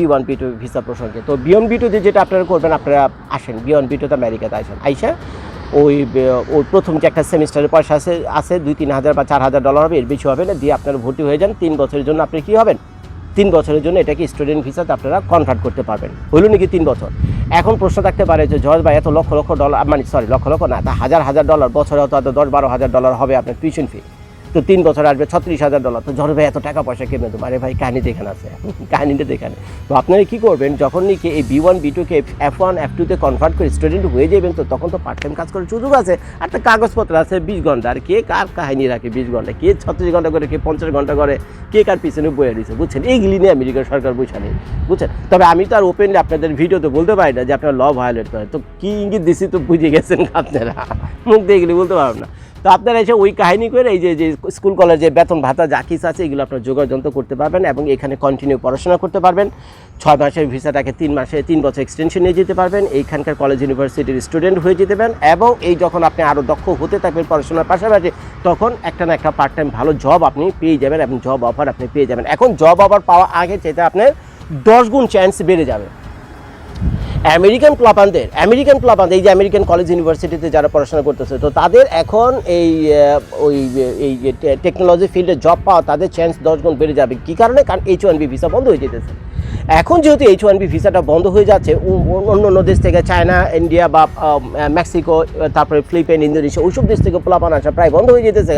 B one B two visa প্রসঙ্গে। তো বিয়ন B টুতে যেটা আপনারা করবেন, আপনারা আসেন। বিয়ন বি টুতে আমেরিকাতে আসেন। আইসা ওই ওই প্রথম যে একটা সেমিস্টারের পয়সা আছে আছে দুই, তিন হাজার বা চার হাজার ডলার হবে, এর বেশি হবে না। দিয়ে আপনারা ভর্তি হয়ে যান। তিন বছরের জন্য আপনি কী হবেন? তিন বছরের জন্য এটাকে স্টুডেন্ট ভিসাতে আপনারা কনভার্ট করতে পারবেন। হইল নাকি তিন বছর? এখন প্রশ্ন থাকতে পারে যে, জজ ভাই, এত লক্ষ লক্ষ ডলার মানে সরি লক্ষ লক্ষ না, তা হাজার হাজার ডলার বছরে হয়তো দশ, বারো হাজার ডলার হবে আপনার টিউশন ফি তো তিন বছর আসবে, ছত্রিশ হাজার ডলার তো ভাই এত টাকা পয়সা কেমনে দেবো আরে ভাই, কাহিনি দেখান আছে। কাহিনিটা দেখানে। তো আপনারা কী করবেন, যখন নাকি এই বি ওয়ান বি টুকে এফ ওয়ান এফ টুতে কনভার্ট করে স্টুডেন্ট হয়ে যাবেন, তো তখন তো পার্ট টাইম কাজ করার সুযোগ আছে। আর একটা কাগজপত্র আছে বিশ ঘণ্টা। আর কে কার কাহিনী রাখে বিশ ঘণ্টা? কে ছত্রিশ ঘণ্টা করে, কে পঞ্চাশ ঘণ্টা করে? কে কার পিছনে বয়ে দিচ্ছে বুঝছেন? এইগুলি নিয়ে আমেরিকার সরকার বুঝা নেই। বুঝছেন? তবে আমি তো আর ওপেনলি আপনাদের ভিডিওতে বলতে পারি না যে আপনারা ল ভায়োলেট করে তো কী ইঙ্গিত দিছি তো বুঝে গেছেন আপনারা? মুখ দিয়ে এগুলি বলতে পারবেন না। তো আপনারা এসে ওই কাহিনী করে এই যে যে স্কুল কলেজে বেতন ভাতা যা কিছু আছে এগুলো আপনার যোগাযন্ত্র করতে পারবেন এবং এখানে কন্টিনিউ পড়াশোনা করতে পারবেন। ছয় মাসের ভিসাটাকে তিন মাসে, তিন বছর এক্সটেনশন নিয়ে যেতে পারবেন। এইখানকার কলেজ ইউনিভার্সিটির স্টুডেন্ট হয়ে যেতে পারেন এবং এই যখন আপনি আরও দক্ষ হতে থাকবেন পড়াশোনার পাশাপাশি, তখন একটা না একটা পার্ট টাইম ভালো জব আপনি পেয়ে যাবেন এবং জব অফার আপনি পেয়ে যাবেন। এখন জব অফার পাওয়া আগে চাইতে আপনার দশ গুণ চান্স বেড়ে যাবে। আমেরিকান প্লাপানদের আমেরিকান প্লাপান এই যে আমেরিকান কলেজ ইউনিভার্সিটিতে যারা পড়াশোনা করতেছে, তো তাদের এখন এই ওই, এই টেকনোলজি ফিল্ডে জব পাওয়া তাদের চান্স দশ গুণ বেড়ে যাবে। কী কারণে? কারণ এইচ ওয়ান বি ভিসা বন্ধ হয়ে যেতেছে। এখন যেহেতু এইচ ওয়ান বি ভিসাটা বন্ধ হয়ে যাচ্ছে অন্য অন্য দেশ থেকে চায়না ইন্ডিয়া বা মেক্সিকো তারপরে ফিলিপাইন ইন্দোনেশিয়া ওইসব দেশ থেকে প্লাপান আসা প্রায় বন্ধ হয়ে যেতেছে।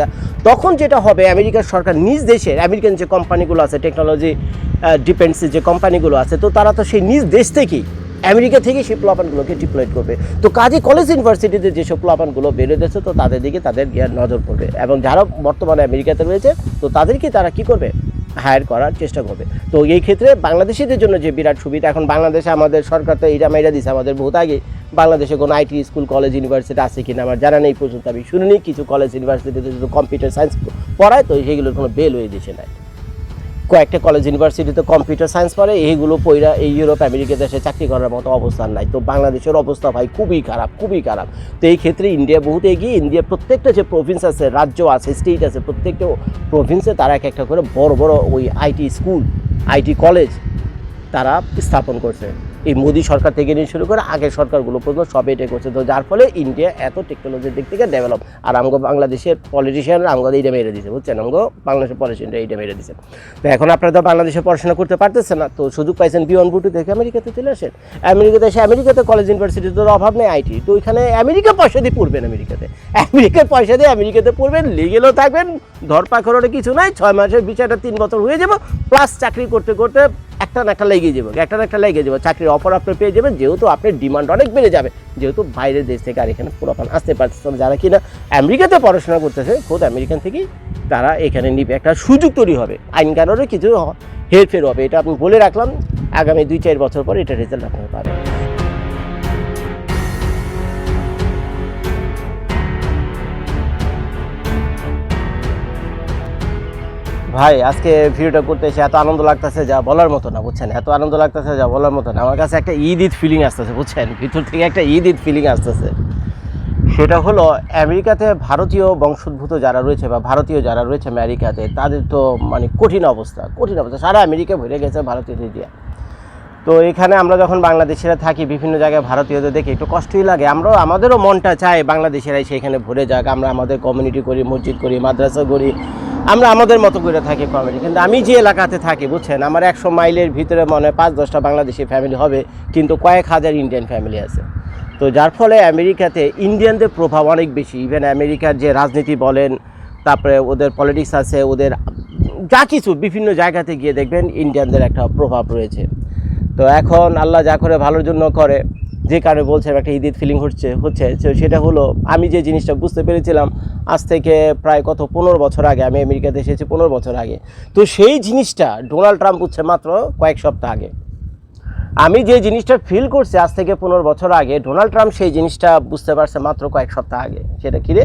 তখন যেটা হবে, আমেরিকার সরকার নিজ দেশের, আমেরিকান যে কোম্পানিগুলো আছে টেকনোলজি ডিপেন্ডসি যে কোম্পানিগুলো আছে, তো তারা তো সেই নিজ দেশ থেকেই আমেরিকা থেকে সেই প্লাপানগুলোকে ডিপ্লয়েড করবে। তো কাজে কলেজ ইউনিভার্সিটিতে যেসব প্লাপানগুলো দিচ্ছে তো তাদের দিকে তাদের জ্ঞান নজর পড়বে এবং যারা বর্তমানে আমেরিকাতে রয়েছে, তো তাদেরকে তারা কি করবে? হায়ার করার চেষ্টা করবে। তো এই ক্ষেত্রে বাংলাদেশিদের জন্য যে বিরাট সুবিধা, এখন বাংলাদেশে আমাদের সরকার তো এইটা মেয়েরা দিচ্ছে আমাদের বহুত আগে বাংলাদেশে কোনো আইটি স্কুল কলেজ ইউনিভার্সিটি আছে কিনা, আমার জানা নেই পর্যন্ত, আমি শুনিনি কিছু কলেজ ইউনিভার্সিটিতে শুধু কম্পিউটার সায়েন্স পড়ায়, তো সেইগুলোর কোনো বেল হয়ে দিছে নাই। কয়েকটা কলেজ ইউনিভার্সিটিতে কম্পিউটার সায়েন্স পড়ে, এইগুলো পইরা এই ইউরোপ আমেরিকা দেশে চাকরি করার মতো অবস্থান নাই। তো বাংলাদেশের অবস্থা ভাই খুবই খারাপ খুবই খারাপ। তো এই ক্ষেত্রে ইন্ডিয়া বহুত এগিয়ে ইন্ডিয়ার প্রত্যেকটা যে প্রভিন্স আছে, রাজ্য আছে স্টেট আছে, প্রত্যেকটা প্রভিন্সে তারা এক একটা করে বড় বড় ওই আইটি স্কুল আইটি কলেজ তারা স্থাপন করছে। এই মোদী সরকার থেকে নিয়ে শুরু করে আগের সরকারগুলো পর্যন্ত সব এটা করছে। তো যার ফলে ইন্ডিয়া এত টেকনোলজির দিক থেকে ডেভেলপ আর আমগো বাংলাদেশের পলিটিশিয়ানরা আমগো এইটা মেরে দিছে, বুঝছেন? আমগো বাংলাদেশের পলিটিশিয়ানরা এইটা মেরে দিছে। তো এখন আপনারা তো বাংলাদেশে পড়াশোনা করতে পারতেছেন না। তো সুযোগ পাইছেন বিয়ন বুটু দেখে আমেরিকাতে চলে আসেন। আমেরিকাতে এসে আমেরিকাতে কলেজ ইউনিভার্সিটি তো অভাব নেই আইটি। তো ওইখানে আমেরিকা পয়সা দিয়ে পড়বেন আমেরিকাতে। আমেরিকার পয়সা দিয়ে আমেরিকাতে পড়বেন লিগেলও থাকবেন ধরপাকড়ে কিছু নাই, ছয় মাসের বিচারটা তিন বছর হয়ে যাবে প্লাস চাকরি করতে করতে একটা না একটা লেগে যাবে, একটা না একটা লেগে যাবে। চাকরির অফার আপনি পেয়ে যাবেন, যেহেতু আপনার ডিমান্ড অনেক বেড়ে যাবে, যেহেতু বাইরের দেশ থেকে আর এখানে পুরোপান আসতে পারছে। যারা কিনা আমেরিকাতে পড়াশোনা করতেছে, খোদ আমেরিকান থেকেই তারা এখানে নিবে, একটা সুযোগ তৈরি হবে। আইন কারণে কিছু হেরফের হবে, এটা আপনি বলে রাখলাম। আগামী দুই চার বছর পর এটা রেজাল্ট আপনার পাবেন। ভাই, আজকে ভিডিওটা করতে এসে এত আনন্দ লাগতেছে যা বলার মতো না, বুঝছেন? এত আনন্দ লাগতেছে যা বলার মতো না। আমার কাছে একটা ঈদ ঈদ ফিলিং আসতেছে, বুঝছেন? ভিতর থেকে একটা ঈদ ঈদ ফিলিং আসতেছে। সেটা হলো, আমেরিকাতে ভারতীয় বংশোদ্ভূত যারা রয়েছে বা ভারতীয় যারা রয়েছে আমেরিকাতে, তাদের তো মানে কঠিন অবস্থা কঠিন অবস্থা। সারা আমেরিকা ভরে গেছে ভারতীয়দের দিয়ে। তো এখানে আমরা যখন বাংলাদেশিরা থাকি, বিভিন্ন জায়গায় ভারতীয়দের দেখে একটু কষ্টই লাগে। আমরাও, আমাদেরও মনটা চায় বাংলাদেশিরাই সেখানে ভরে যাক। আমরা আমাদের কমিউনিটি করি, মসজিদ করি, মাদ্রাসা করি আমরা আমাদের মতো করে থাকি কমিউনিটি কিন্তু আমি যে এলাকাতে থাকি, বুঝছেন? আমার একশো মাইলের ভিতরে মনে হয় পাঁচ দশটা বাংলাদেশি ফ্যামিলি হবে, কিন্তু কয়েক হাজার ইন্ডিয়ান ফ্যামিলি আছে। তো যার ফলে আমেরিকাতে ইন্ডিয়ানদের প্রভাব অনেক বেশি। ইভেন আমেরিকার যে রাজনীতি বলেন, তারপরে ওদের পলিটিক্স আছে, ওদের যা কিছু বিভিন্ন জায়গাতে গিয়ে দেখবেন ইন্ডিয়ানদের একটা প্রভাব রয়েছে। তো এখন আল্লাহ যা করে, ভালোর জন্য করে। যে কারণে বলছে একটা ঈদের ফিলিং হচ্ছে হচ্ছে। সেটা হলো, আমি যে জিনিসটা বুঝতে পেরেছিলাম, আজ থেকে প্রায় কত, পনেরো বছর আগে, আমি আমেরিকাতে এসেছি পনেরো বছর আগে। তো সেই জিনিসটা ডোনাল্ড ট্রাম্প হচ্ছে মাত্র কয়েক সপ্তাহ আগে। আমি যে জিনিসটা ফিল করছি আজ থেকে পনেরো বছর আগে, ডোনাল্ড ট্রাম্প সেই জিনিসটা বুঝতে পারছে মাত্র কয়েক সপ্তাহ আগে। সেটা কিরে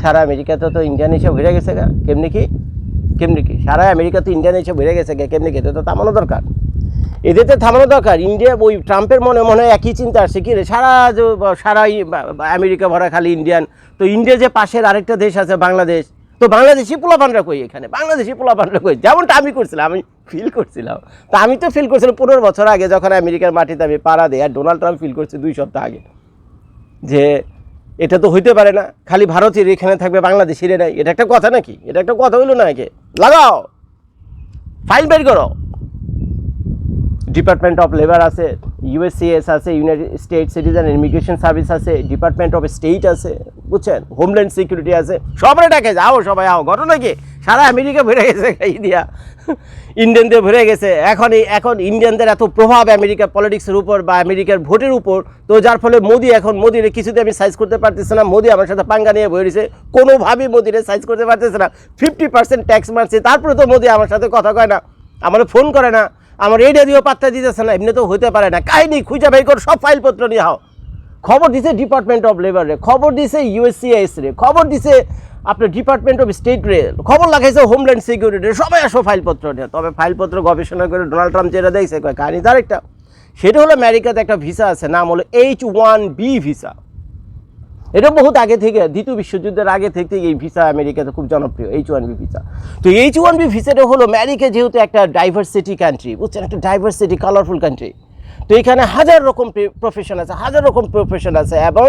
সারা আমেরিকাতে তো ইন্ডিয়ান এসে ভরে গেছে গা, কেমনি কি? কেমনি কি? সারা আমেরিকাতে ইন্ডিয়ান এসে ভরে গেছে গা, কেমনি কি? তো থামানো দরকার। এদের তো থামানো দরকার। ইন্ডিয়া ওই ট্রাম্পের মনে মনে হয় একই চিন্তা আসছে কি সারা সারা আমেরিকা ভরা খালি ইন্ডিয়ান। তো ইন্ডিয়া যে পাশের আরেকটা দেশ আছে, বাংলাদেশ। তো বাংলাদেশি পোলাপানরা কই এখানে? বাংলাদেশি পোলাপানরা কই? যেমনটা আমি করছিলাম, আমি ফিল করছিলাম। তা আমি তো ফিল করছিলাম পনেরো বছর আগে যখন আমেরিকার মাটিতে আমি পাড়া দেয় আর ডোনাল্ড ট্রাম্প ফিল করছে দুই সপ্তাহ আগে। যে এটা তো হইতে পারে না। খালি ভারতের এখানে থাকবে, বাংলাদেশের নাই। এটা একটা কথা নাকি? এটা একটা কথা হইল না একে লাগাও! ফাইল বের করো! ডিপার্টমেন্ট অফ লেবার আছে ইউএসসিএস আছে United State citizen immigration service আছে ডিপার্টমেন্ট অফ স্টেট আছে, বুঝছেন? হোমল্যান্ড সিকিউরিটি আছে সবাই ডাকে, যাও সবাই আও ঘটনা কি? সারা আমেরিকা ভরে গেছে, ইন্ডিয়া। ইন্ডিয়ানদের ভরে গেছে। এখন এখন ইন্ডিয়ানদের এত প্রভাব আমেরিকা পলিটিক্সের উপর বা আমেরিকার ভোটের উপর, তো যার ফলে মোদি এখন, মোদির কিছুতে আমি সাইজ করতে পারতেছে না। মোদি আমার সাথে পাঙ্গা নিয়ে বয়ে রয়েছে। কোনোভাবেই মোদিরে সাইজ করতে পারতেছে না। ফিফটি পার্সেন্ট ট্যাক্স মারছে। তারপরে তো মোদি আমার সাথে কথা কয় না। আমার ফোন করে না। আমার এইটা দিয়েও পাত্তা দিতেছে না এমনি তো হইতে পারে না। কাহিনি খুঁজে বের কর সব ফাইলপত্র নিয়ে হাও খবর দিছে ডিপার্টমেন্ট অফ লেবার রে, খবর দিছে ইউএসসিআইএস রে, খবর দিছে আপনার ডিপার্টমেন্ট অফ স্টেট রে, খবর লাগাইছে হোমল্যান্ড সিকিউরিটি সবাই আসো ফাইলপত্র নিয়ে। তবে ফাইলপত্র গবেষণা করে ডোনাল্ড ট্রাম্প যেটা দেখছে কাহিনি তার একটা? সেটা হলো আমেরিকাতে একটা ভিসা আছে, নাম হলো এইচ ওয়ান বি ভিসা এটা বহুত আগে থেকে, দ্বিতীয় বিশ্বযুদ্ধের আগে থেকে এই ভিসা আমেরিকাতে খুব জনপ্রিয় এইচ ওয়ান বি ভিসা তো এইচ ওয়ান বি ভিসাটা হলো আমেরিকা যেহেতু একটা ডাইভার্সিটি কান্ট্রি বুঝছেন? একটা ডাইভার্সিটি কালারফুল কান্ট্রি তো এখানে হাজার রকম প্রফেশন আছে, হাজার রকম প্রফেশন আছে এবং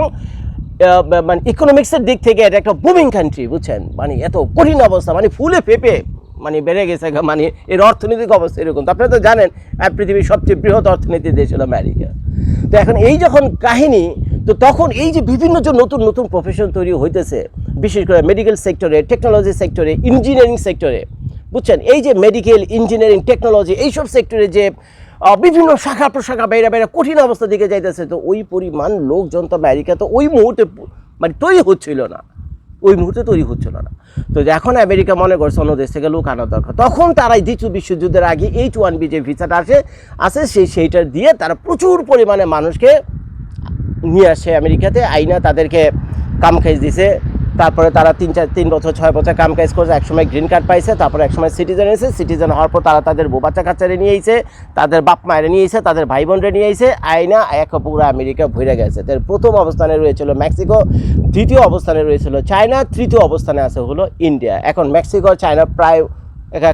মানে ইকোনমিক্সের দিক থেকে এটা একটা বুমিং কান্ট্রি বুঝছেন? মানে এত কঠিন অবস্থা মানে ফুলে পেঁপে মানে বেড়ে গেছে মানে এর অর্থনৈতিক অবস্থা এরকম। তো আপনারা তো জানেন পৃথিবীর সবচেয়ে বৃহৎ অর্থনীতি দেশ হলো আমেরিকা। তো এখন এই যখন কাহিনী তো তখন এই যে বিভিন্ন যে নতুন নতুন প্রফেশন তৈরি হইতেছে, বিশেষ করে মেডিকেল সেক্টরে টেকনোলজি সেক্টরে ইঞ্জিনিয়ারিং সেক্টরে বুঝছেন? এই যে মেডিকেল ইঞ্জিনিয়ারিং টেকনোলজি এইসব সেক্টরে যে বিভিন্ন শাখা প্রশাখা বাইরে বাইরে কঠিন অবস্থা দিকে যাইতেছে, তো ওই পরিমাণ লোকজন তো আমেরিকা তো ওই মুহূর্তে মানে তৈরি হচ্ছিল না। ওই মুহূর্তে তৈরি হচ্ছিল না। তো এখন আমেরিকা মনে করছে অন্য দেশ থেকে লোক আনা দরকার। তখন তারা দ্বিতীয় বিশ্বযুদ্ধের আগে এইচ ওয়ান বি যে ভিসাটা আসে আসে সেই সেইটা দিয়ে তারা প্রচুর পরিমাণে মানুষকে নিয়ে আসে আমেরিকাতে, আইনা তাদেরকে কাম কাজ দিছে। তারপরে তারা তিন চার, তিন বছর, ছয় বছর কাম কাজ করছে, একসময় গ্রিন কার্ড পাইছে, তারপরে একসময় সিটিজেন এসে সিটিজেন হওয়ার পর তারা তাদের বউ বাচ্চা নিয়ে আইছে, তাদের বাপ মায়ের নিয়ে আইছে, তাদের ভাই বোনরে নিয়ে আইছে, আইনা এক পুরো আমেরিকা ভরে গেছে। তার প্রথম অবস্থানে রয়েছিল মেক্সিকো, দ্বিতীয় অবস্থানে রয়েছিল চায়না, তৃতীয় অবস্থানে আছে হলো ইন্ডিয়া। এখন মেক্সিকো চায়না প্রায়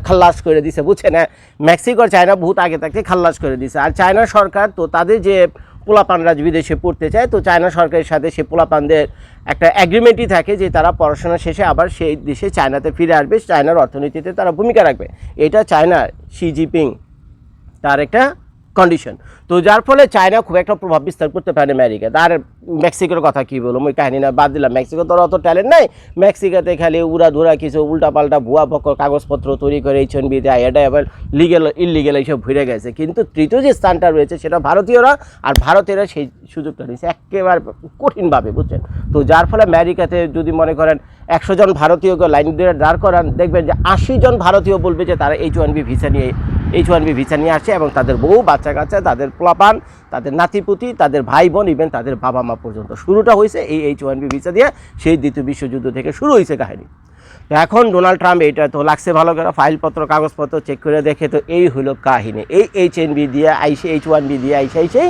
খাল্লাস করে দিছে বুঝছে না মেক্সিকো আর চায়না বহুত আগে থাকতে খাল্লাস করে দিছে। আর চায়না সরকার তো তাদের যে পোলাপানরা বিদেশে পড়তে চায়, তো চায়না সরকারের সাথে সে পোলাপানদের একটা অ্যাগ্রিমেন্টই থাকে যে তারা পড়াশোনা শেষে আবার সেই দেশে চায়নাতে ফিরে আসবে, চায়নার অর্থনীতিতে তারা ভূমিকা রাখবে। এটা চায়নার শি জিপিং তার একটা কন্ডিশন তো যার ফলে চায়না খুব একটা প্রভাব বিস্তার করতে পারে আমেরিকা আর মেক্সিকোর কথা কি বলব? ওই কাহিনী না, বাদ দিলাম। মেক্সিকো তোর অত ট্যালেন্ট নাই। মেক্সিকোতে খালি উড়া ধুরা কিছু উল্টাপাল্টা ভুয়া পক্ষ কাগজপত্র তৈরি করে এই দেয়, এটা এবার লিগেল ইলিগেল এইসব ঘুরে গেছে। কিন্তু তৃতীয় যে স্থানটা রয়েছে সেটা ভারতীয়রা আর ভারতীয়রা সেই সুযোগটা নিয়েছে। একেবারে কঠিনভাবে, বুঝছেন? তো যার ফলে আমেরিকাতে যদি মনে করেন একশো জন ভারতীয়কে লাইন দিয়ে দাঁড় করান, দেখবেন যে আশি জন ভারতীয় বলবে যে তারা এইচ ওয়ান বি ভিসা নিয়ে এইচ ওয়ান বি ভিসা নিয়ে আসছে এবং তাদের বউ, বাচ্চা কাচ্চা, তাদের পোলাপান, তাদের নাতিপুতি, তাদের ভাই বোন ইভেন তাদের বাবা মা পর্যন্ত। শুরুটা হয়েছে এই এইচ ওয়ান বি ভিসা দিয়ে, সেই দ্বিতীয় বিশ্বযুদ্ধ থেকে শুরু হয়েছে কাহিনী। তো এখন ডোনাল্ড ট্রাম্প এটা তো লাগছে ভালো করে, ফাইলপত্র, কাগজপত্র চেক করে দেখে তো এই হলো কাহিনী। এই এইচ এন বি দিয়ে আইসে এইচ ওয়ান বি দিয়ে আইসে আইসেই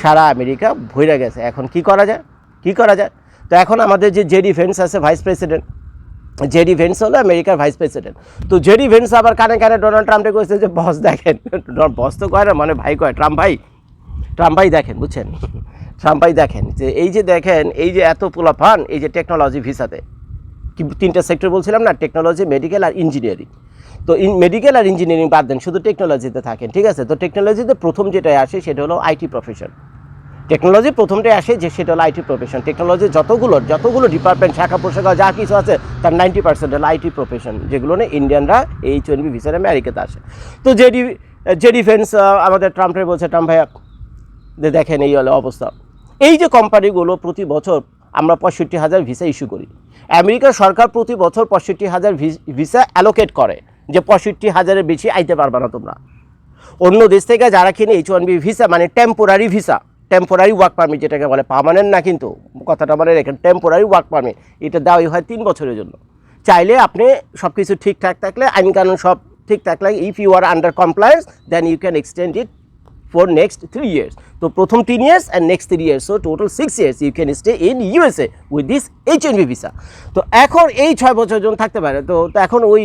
সারা আমেরিকা ভরে গেছে। এখন কি করা যায়? কি করা যায়? তো এখন আমাদের যে জেডি ভেন্স আছে ভাইস প্রেসিডেন্ট জেডি ভেন্স হলো আমেরিকার ভাইস প্রেসিডেন্ট তো জেডি ভেন্স আবার কানে কানে ডোনাল্ড ট্রাম্পকে কইছে যে, বস দেখেন বস তো কয় না মানে ভাই কয় ট্রাম্প ভাই ট্রাম্প ভাই দেখেন, বুঝছেন? ট্রাম্প ভাই দেখেন, যে এই যে দেখেন, এই যে এত পোলাফান এই যে টেকনোলজি ভিসাতে। তিনটা সেক্টর বলছিলাম না টেকনোলজি মেডিকেল আর ইঞ্জিনিয়ারিং তো মেডিকেল আর ইঞ্জিনিয়ারিং বাদ দেন, শুধু টেকনোলজিতে থাকেন, ঠিক আছে? তো টেকনোলজিতে প্রথম যেটা আসে, সেটা হলো আইটি প্রফেশন টেকনোলজি প্রথমটাই আসে যে সেটা হলো আইটি প্রফেশন টেকনোলজি যতগুলো যতগুলো ডিপার্টমেন্ট শাখা, প্রশাখা, যা কিছু আছে, তার নাইনটি পার্সেন্ট হলো আইটি প্রফেশন যেগুলো নিয়ে ইন্ডিয়ানরা এইচ ওয়েন বি ভিসার আমেরিকাতে আসে। তো যে ডি যে ডিফেন্স আমাদের ট্রাম্পের বলছে ট্রাম্প ভাইয়া যে দেখেন এই হলো অবস্থা। এই যে কোম্পানিগুলো প্রতি বছর আমরা পঁয়ষট্টি হাজার ভিসা ইস্যু করি। আমেরিকার সরকার প্রতি বছর পঁয়ষট্টি হাজার ভিসা অ্যালোকেট করে, যে পঁয়ষট্টি হাজারের বেশি আইতে পারবে না তোমরা। অন্য দেশ থেকে যারা কিনে এইচ ওয়ান বি ভিসা মানে temporary visa temporary work permit যেটাকে বলে পার্মানেন্ট না কিন্তু, কথাটা মানে রেখেন টেম্পোরারি ওয়ার্ক পারমিট এটা দেওয়াই হয় তিন বছরের জন্য। চাইলে আপনি সব কিছু ঠিকঠাক থাকলে, আইন কানুন সব ঠিক থাকলে if you are under compliance then you can extend it for next three years তো প্রথম তিন years and next three years so total six years you can stay in USA with this H N B visa তো এখন এই ছয় বছর জন থাকতে পারে। তো এখন ওই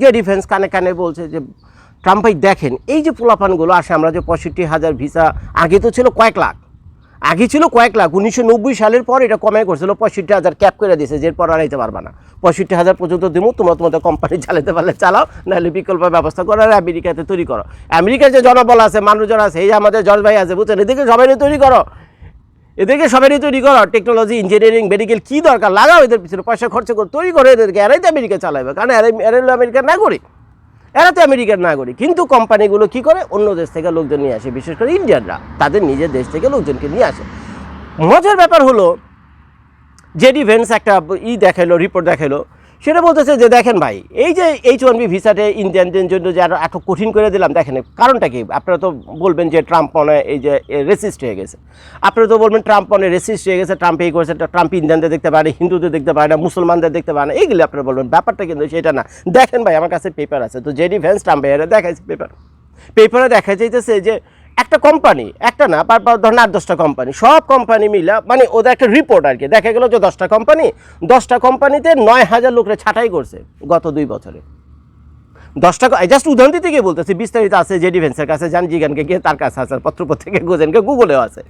যে ডিফেন্স কানে কানে বলছে যে ট্রাম্প ভাই দেখেন, এই যে পোলাপানগুলো আসে, আমরা যে পঁয়ষট্টি হাজার ভিসা, আগে তো ছিল কয়েক লাখ। আগে ছিল কয়েক লাখ, উনিশশো নব্বই সালের পর এটা কমে করছিল, পঁয়ষট্টি হাজার ক্যাপ করে দিয়েছে, যে এরপর আর আইতে পারবে না। পঁয়ষট্টি হাজার পর্যন্ত দেবো তোমরা তোমাদের কোম্পানি চালাতে পারলে চালাও, নাহলে বিকল্প ব্যবস্থা করো আর আমেরিকাতে তৈরি করো। আমেরিকার যে জনবল আছে, মানুষজন আছে, এই যে আমাদের জজ ভাই আছে, বুঝছেন? এদিকে সবাই তৈরি করো। এদেরকে সবারই তৈরি করো। টেকনোলজি ইঞ্জিনিয়ারিং মেডিকেল কী দরকার? লাগাও এদের পিছনে, পয়সা খরচ করে তৈরি করে এদেরকে, এরাই তো আমেরিকা চালাবে কারণ এরাই এরাই আমেরিকার নাগরিক। এরা তো আমেরিকার নাগরিক। কিন্তু কোম্পানিগুলো কি করে? অন্য দেশ থেকে লোকজন নিয়ে আসে, বিশেষ করে ইন্ডিয়ানরা। তাদের নিজের দেশ থেকে লোকজনকে নিয়ে আসে। মজার ব্যাপার হলো, জেডি ভেন্স একটা ই দেখাল রিপোর্ট দেখাল সেটা বলতেছে যে, দেখেন ভাই, এই যে এইচ ওয়ান বি ভিসাতে ইন্ডিয়ানদের জন্য যে আরও এত কঠিন করে দিলাম, দেখেন, কারণটা কি? আপনারা তো বলবেন যে, ট্রাম্প মনে এই যে রেসিস্ট হয়ে গেছে। আপনারা তো বলবেন ট্রাম্প মনে রেসিস্ট হয়ে গেছে, ট্রাম্প এই করেছে ট্রাম্প ইন্ডিয়ানদের দেখতে পারে, হিন্দুদের দেখতে পারে না, মুসলমানদের দেখতে পারে না এইগুলি আপনারা বলবেন। ব্যাপারটা কিন্তু সেটা না। দেখেন ভাই, আমার কাছে পেপার আছে, তো জেডি ভেন্স ট্রাম্প এরা দেখাইছে পেপার পেপারে দেখা যাইতেছে যে একটা কোম্পানি একটা না পার ধরেন আট দশটা কোম্পানি সব কোম্পানি মিলা মানে ওদের একটা রিপোর্ট আর কি দেখা গেল যে দশটা কোম্পানি দশটা কোম্পানিতে নয় হাজার লোকরা ছাঁটাই করছে গত দুই বছরে। দশটা জাস্ট উদাহরণ দিতে গিয়ে বলতেছি, বিস্তারিত আছে জে ডিফেন্সের কাছে যান জিগানকে গিয়ে তার কাছে আছে, পত্রপত্রিকে, গোজেনকে গুগলেও আছে।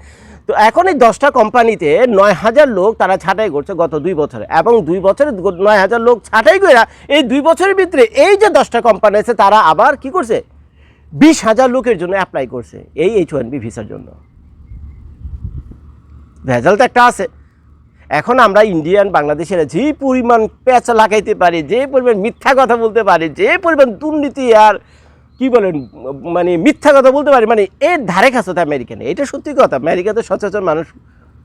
তো এখন এই দশটা কোম্পানিতে নয় হাজার লোক তারা ছাঁটাই করছে গত দুই বছরে। এবং দুই বছরে নয় হাজার লোক ছাঁটাই করে এই দুই বছরের ভিতরে এই যে দশটা কোম্পানি আছে, তারা আবার কি করছে? বিশ হাজার লোকের জন্য অ্যাপ্লাই করছে এই এইচ ওয়ান বি ভিসার জন্য। ভেজাল তো একটা আছে। এখন আমরা ইন্ডিয়ান বাংলাদেশের যে পরিমাণ পেঁচা লাগাইতে পারি, যে পরিমাণ মিথ্যা কথা বলতে পারি, যে পরিমাণ দুর্নীতি আর কি বলেন মানে মিথ্যা কথা বলতে পারি মানে এর ধারে কাছে তো আমেরিকানে এটা সত্যি কথা আমেরিকাতে সচরাচর মানুষ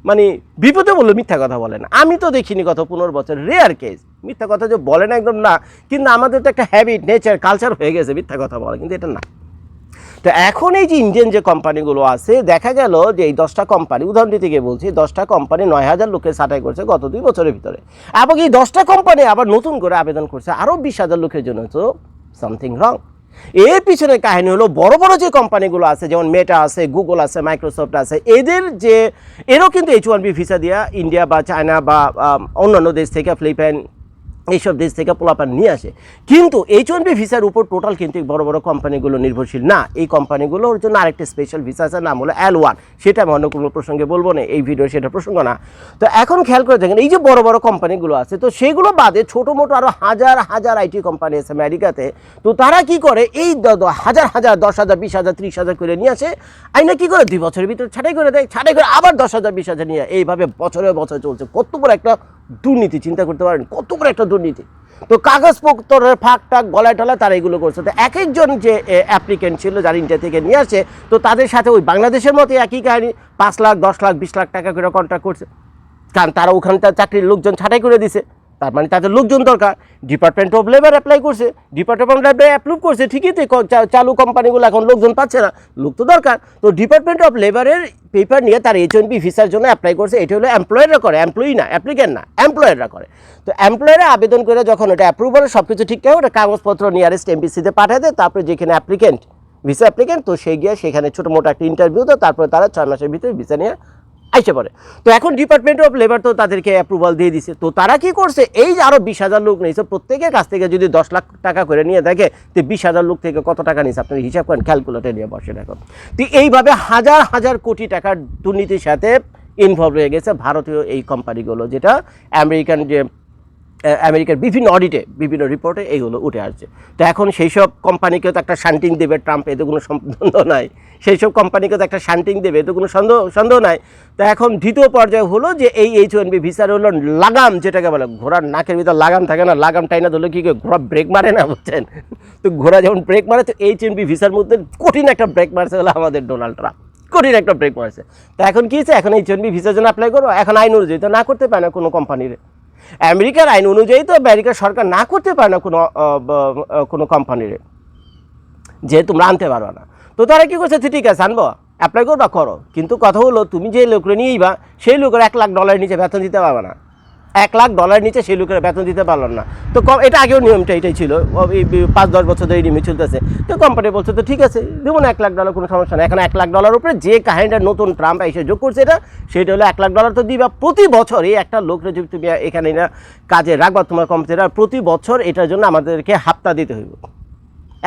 মানে বিপদে বলল মিথ্যা কথা বলে না। আমি তো দেখিনি গত পনেরো বছর রেয়ার কেস মিথ্যা কথা যে বলে না একদম না, কিন্তু আমাদের তো একটা হ্যাবিট নেচার কালচার হয়ে গেছে মিথ্যা কথা বলা, কিন্তু এটা না। তো এখন এই যে ইন্ডিয়ান যে কোম্পানিগুলো আছে, দেখা গেল যে এই দশটা কোম্পানি উদাহরণ দিতে গিয়ে বলছি, দশটা কোম্পানি নয় হাজার লোকের ছাঁটাই করছে গত দুই বছরের ভিতরে। এবং এই দশটা কোম্পানি আবার নতুন করে আবেদন করছে আরও বিশ হাজার লোকের জন্য। তো সামথিং রং এর পিছনে কাহিনী হলো, বড় বড় যে কোম্পানিগুলো আছে, যেমন মেটা আছে গুগল আছে মাইক্রোসফট আছে, এদের যে, এরও কিন্তু এইচ ওয়ান বি ভিসা দিয়া ইন্ডিয়া বা চায়না বা অন্যান্য দেশ থেকে ফিলিপাইন এইসব দেশ থেকে পোলাপান নিয়ে আসে। কিন্তু এইচ ওয়ান বি ভিসার উপর টোটাল কিন্তু বড় বড় কোম্পানিগুলো নির্ভরশীল। না, এই কোম্পানিগুলোর জন্য আরেকটা স্পেশাল ভিসা আছে, নাম হলো এল ওয়ান সেটা আমি অন্য কোনো প্রসঙ্গে বলব না, এই ভিডিও সেটা প্রসঙ্গ না। তো এখন খেয়াল করে দেখেন, এই যে বড় বড় কোম্পানিগুলো আছে, তো সেগুলো বাদে ছোটো মোটো আরও হাজার হাজার আইটি কোম্পানি আছে আমেরিকাতে। তো তারা কি করে, এই হাজার হাজার, দশ হাজার, বিশ হাজার, ত্রিশ হাজার করে নিয়ে আসে। আইনা কি করে, দুই বছরের ভিতরে ছাটাই করে দেয়, ছাটাই করে আবার দশ হাজার, বিশ হাজার নিয়ে এইভাবে বছরে বছর চলছে। কত বড় একটা দুর্নীতি, চিন্তা করতে পারেন, কত বড় একটা তো কাগজপত্রের ফাঁক টাক গলায় টলায় তারা এগুলো করছে। তো এক একজন যে অ্যাপ্লিকেন্ট ছিল যারা ইন্ডিয়া থেকে নিয়ে আসে, তো তাদের সাথে ওই বাংলাদেশের মতো একই কাহিনী, পাঁচ লাখ, দশ লাখ, বিশ লাখ টাকা করে কন্ট্রাক্ট করছে। কারণ তারা ওখানকার চাকরির লোকজন ছাঁটাই করে দিছে। তার মানে তাদের লোকজন দরকার। ডিপার্টমেন্ট অফ লেবার অ্যাপ্লাই করছে ডিপার্টমেন্ট অফ লেবার অ্যাপ্রুভ করছে, ঠিকই তো চালু কোম্পানিগুলো এখন লোকজন পাচ্ছে না, লোক তো দরকার। তো ডিপার্টমেন্ট অফ লেবারের পেপার নিয়ে তার এইচ বি ভিসার জন্য অ্যাপ্লাই করছে, এটা হলো এমপ্লয়াররা করে এমপ্লয়ি না অ্যাপ্লিকেন্ট না এমপ্লয়াররা করে। তো এমপ্লয়াররা আবেদন করে যখন ওটা অ্যাপ্রুভ হলে সব কিছু ঠিকঠাক ওটা কাগজপত্র নিয়ারেস্ট এমবিসিতে পাঠায় দেয়, তারপরে যেখানে অ্যাপ্লিকেন্ট ভিসা অ্যাপ্লিকেন্ট তো সে গিয়ে সেখানে ছোটো মোটো একটা ইন্টারভিউ দেয়, তারপরে তারা ছয় মাসের ভিতরে ভিসা নিয়ে আইসে পড়ে। তো এখন ডিপার্টমেন্ট অফ লেবার তো তাদেরকে অ্যাপ্রুভাল দিয়ে দিছে। তো তারা কি করছে? এই যে আরও বিশ হাজার লোক নিয়েছে, প্রত্যেকের কাছ থেকে যদি দশ লাখ টাকা করে নিয়ে দেখে, তো বিশ হাজার লোক থেকে কত টাকা নিয়েছে? আপনার হিসাব করেন ক্যালকুলেটার নিয়ে বসে দেখো তো এইভাবে হাজার হাজার কোটি টাকার দুর্নীতির সাথে ইনভলভ হয়ে গেছে ভারতীয় এই কোম্পানিগুলো যেটা আমেরিকান যে আমেরিকার বিভিন্ন অডিটে বিভিন্ন রিপোর্টে এইগুলো উঠে আসছে। তো এখন সেই সব কোম্পানিকেও তো একটা শান্টিং দেবে, ট্রাম্প এতে কোনো সন্দেহ নাই। সেই সব কোম্পানিকে তো একটা শান্টিং দেবে, এতে কোনো সন্দেহ সন্দেহ নাই। তো এখন দ্বিতীয় পর্যায়ে হলো যে এই এইচ ওয়ান বি ভিসার হলো লাগাম, যেটাকে বলে ঘোড়ার নাকের ভিতর লাগাম থাকে না, লাগাম টাইনা ধরলে কি? ঘোড়া ব্রেক মারে না, বুঝছেন? তো ঘোড়া যেমন ব্রেক মারে, তো এইচ এন বি ভিসার মধ্যে কঠিন একটা ব্রেক মারছে হলো আমাদের ডোনাল্ড ট্রাম্প কঠিন একটা ব্রেক মারছে। তো এখন কি হয়েছে? এখন এইচ ওয়ান বি ভিসার জন্য অ্যাপ্লাই করো এখন আইন অনুযায়ী তো না করতে পারে না কোনো কোম্পানির আমেরিকার আইন অনুযায়ী তো আমেরিকার সরকার না করতে পারে না কোনো ব- কোনো কোম্পানির যে তোমরা আনতে পারবে না। তো তারা কী করছে? ঠিক আছে, আনব। অ্যাপ্লাই করবা, করো। কিন্তু কথা হলো, তুমি যে লোকরে নিয়েইবা সেই লোকের এক লাখ ডলারের নিচে বেতন দিতে পারবে না। এক লাখ ডলার নিচে সেই লোকেরা বেতন দিতে পারলাম না। তো কম এটা আগেও নিয়মটা এটাই ছিল। পাঁচ, দশ বছর ধরে নিয়মে চলতেছে। তো কোম্পানি বলছে, তো ঠিক আছে, দেবো না এক লাখ ডলার কোনো সমস্যা না এখন এক লাখ ডলার উপরে যে কাহিনীটা নতুন ট্রাম্প এসে যোগ করছে এটা, সেটা হলো এক লাখ ডলার তো দিবা প্রতি বছর এই একটা লোকরে যদি তুমি এখানে না কাজে রাখবা তোমার কোম্পানিরা প্রতি বছর এটার জন্য আমাদেরকে হাপ্তা দিতে হইব।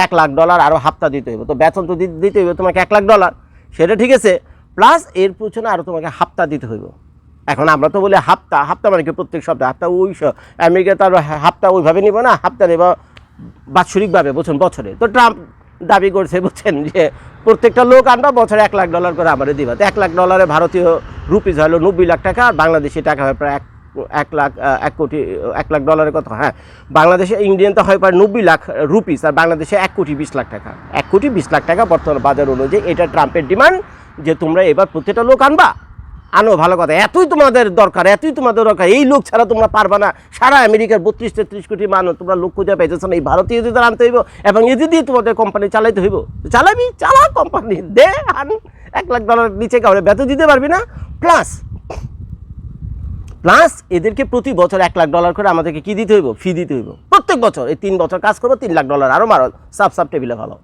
এক লাখ ডলার আরও হাপ্তা দিতে হইব। তো বেতন তো দিতে হইব তোমাকে এক লাখ ডলার সেটা ঠিক আছে। প্লাস এর পিছনে আরও তোমাকে হাপ্তা দিতে হইব। এখন আমরা তো বলি হাপ্তা হাপ্তা মানে কি প্রত্যেক সপ্তাহে? হাপ্তা ওই আমেরিকা তার হাপ্তা ওইভাবে নিব না, হাপ্তা নেব বাৎসরিকভাবে বুঝছেন বছরে। তো ট্রাম্প দাবি করছে বুঝছেন যে প্রত্যেকটা লোক আনবা বছরে এক লাখ ডলার করে আমাদের দিবা। তো এক লাখ ডলারে ভারতীয় রুপিজ হলো নব্বই লাখ টাকা, আর বাংলাদেশি টাকা হয় প্রায় এক এক লাখ এক কোটি, এক লাখ ডলারের কথা হ্যাঁ। বাংলাদেশে ইন্ডিয়ান তো হয় প্রায় নব্বই লাখ রুপিস, আর বাংলাদেশে এক কোটি বিশ লাখ টাকা। এক কোটি বিশ লাখ টাকা বর্তমান বাজার অনুযায়ী এটা ট্রাম্পের ডিমান্ড যে তোমরা এবার প্রত্যেকটা লোক আনবা। আনো ভালো কথা। এতই তোমাদের দরকার, এতই তোমাদের দরকার। এই লোক ছাড়া তোমরা পারবা না। সারা আমেরিকার বত্রিশ তেত্রিশ কোটি মানুষ তোমরা লোক খুঁজে পাইতেছো না। এই ভারতীয়দের আনতে হইব, এবং এদের দিয়ে তোমাদের কোম্পানি চালাইতে হইব, চালাবি, চালা কোম্পানি দে, আন। এক লাখ ডলার নিচে কাউরে বেতন দিতে পারবি না। প্লাস প্লাস এদেরকে প্রতি বছর এক লাখ ডলার করে আমাদেরকে কি দিতে হইব? ফি দিতে হইব। প্রত্যেক বছর, এই তিন বছর কাজ করব, তিন লাখ ডলার আরও মারো। সাব সাব টেবিলে ভালো।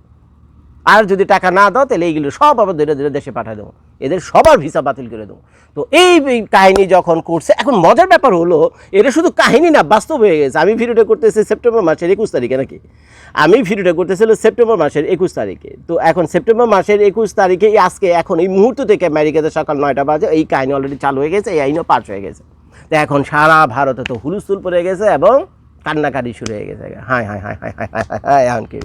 আর যদি টাকা না দাও তাহলে এইগুলো সব আবার ধীরে ধীরে দেশে পাঠিয়ে দেবো এদের সবার ভিসা বাতিল করে দেবো তো এই কাহিনী যখন করছে এখন মজার ব্যাপার হলো এটা শুধু কাহিনী না বাস্তব হয়ে গেছে আমি ভিডিওটা করতেছি সেপ্টেম্বর মাসের একুশ তারিখে নাকি আমি ভিডিওটা করতেছিল সেপ্টেম্বর মাসের একুশ তারিখে তো এখন সেপ্টেম্বর মাসের একুশ তারিখে আজকে এখন এই মুহূর্ত থেকে আমেরিকাতে সকাল নয়টা বাজে এই কাহিনী অলরেডি চালু হয়ে গেছে এই আইনও পাস হয়ে গেছে তো এখন সারা ভারতে তো হুলস্থুল পড়ে গেছে এবং কান্নাকাটি শুরু হয়ে গেছে হ্যাঁ হ্যাঁ হ্যাঁ হ্যাঁ হ্যাঁ হ্যাঁ হ্যাঁ এখন কী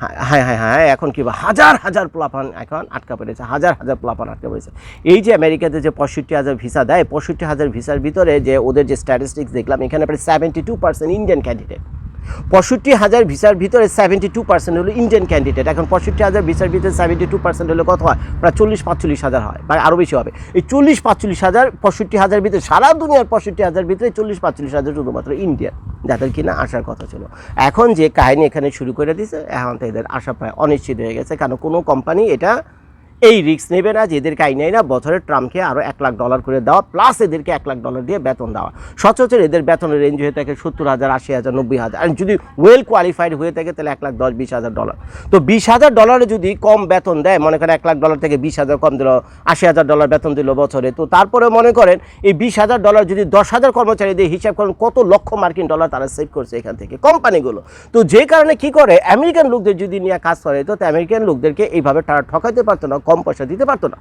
হ্যাঁ হ্যাঁ হ্যাঁ এখন কি হাজার হাজার প্লাফান এখন আটকা পড়েছে, হাজার হাজার প্লাফান আটকা পড়েছে। এই যে আমেরিকাতে যে পঁয়ষট্টি হাজার ভিসা দেয়, পঁয়ষট্টি হাজার ভিসার ভিতরে যে ওদের যে স্ট্যাটিস্টিক্স দেখলাম, এখানে প্রায় seventy two percent Indian candidate পঁয়ষট্টি হাজার ভিসার ভিতরে সেভেন্টি টু পার্সেন্ট হলো ইন্ডিয়ান ক্যান্ডিডেট এখন পঁয়ষট্টি হাজার ভিসার ভিতরে সেভেন্টি টু পার্সেন্ট হলে কত হয়? প্রায় চল্লিশ পাঁচচল্লিশ হাজার হয়। বা আরও বেশি হবে। এই চল্লিশ পাঁচচল্লিশ হাজার, পঁয়ষট্টি হাজার ভিতরে, সারা দুনিয়ার পঁয়ষট্টি হাজার ভিতরে চল্লিশ পাঁচচল্লিশ হাজার শুধুমাত্র ইন্ডিয়ান যাদের কিনা আসার কথা ছিল। এখন যে কাহিনী এখানে শুরু করে দিয়েছে এখন তো এদের আশা প্রায় অনিশ্চিত হয়ে গেছে। কারণ কোনো কোম্পানি এটা এই রিস্ক নেবে না যে এদেরকে আইন না, বছরে ট্রাম্পকে আরও এক লাখ ডলার করে দেওয়া, প্লাস এদেরকে এক লাখ ডলার দিয়ে বেতন দেওয়া। সচরাচর এদের বেতনের রেঞ্জ হয়ে থাকে সত্তর হাজার, আশি হাজার, নব্বই হাজার। আর যদি ওয়েল কোয়ালিফাইড হয়ে থাকে, তাহলে এক লাখ দশ, বিশ হাজার ডলার। তো বিশ হাজার ডলারে যদি কম বেতন দেয়, মনে করেন এক লাখ ডলার থেকে বিশ হাজার কম দিল, আশি হাজার ডলার বেতন দিল বছরে, তো তারপরে মনে করেন এই বিশ হাজার ডলার যদি দশ হাজার কর্মচারী দিয়ে হিসাব করেন, কত লক্ষ মার্কিন ডলার তারা সেভ করছে এখান থেকে, কোম্পানিগুলো। তো যে কারণে কি করে, আমেরিকান লোকদের যদি নিয়ে কাজ করে, তো আমেরিকান লোকদেরকে এইভাবে তারা ঠকাতে পারতো না কম পয়সা দিতে পারতো না।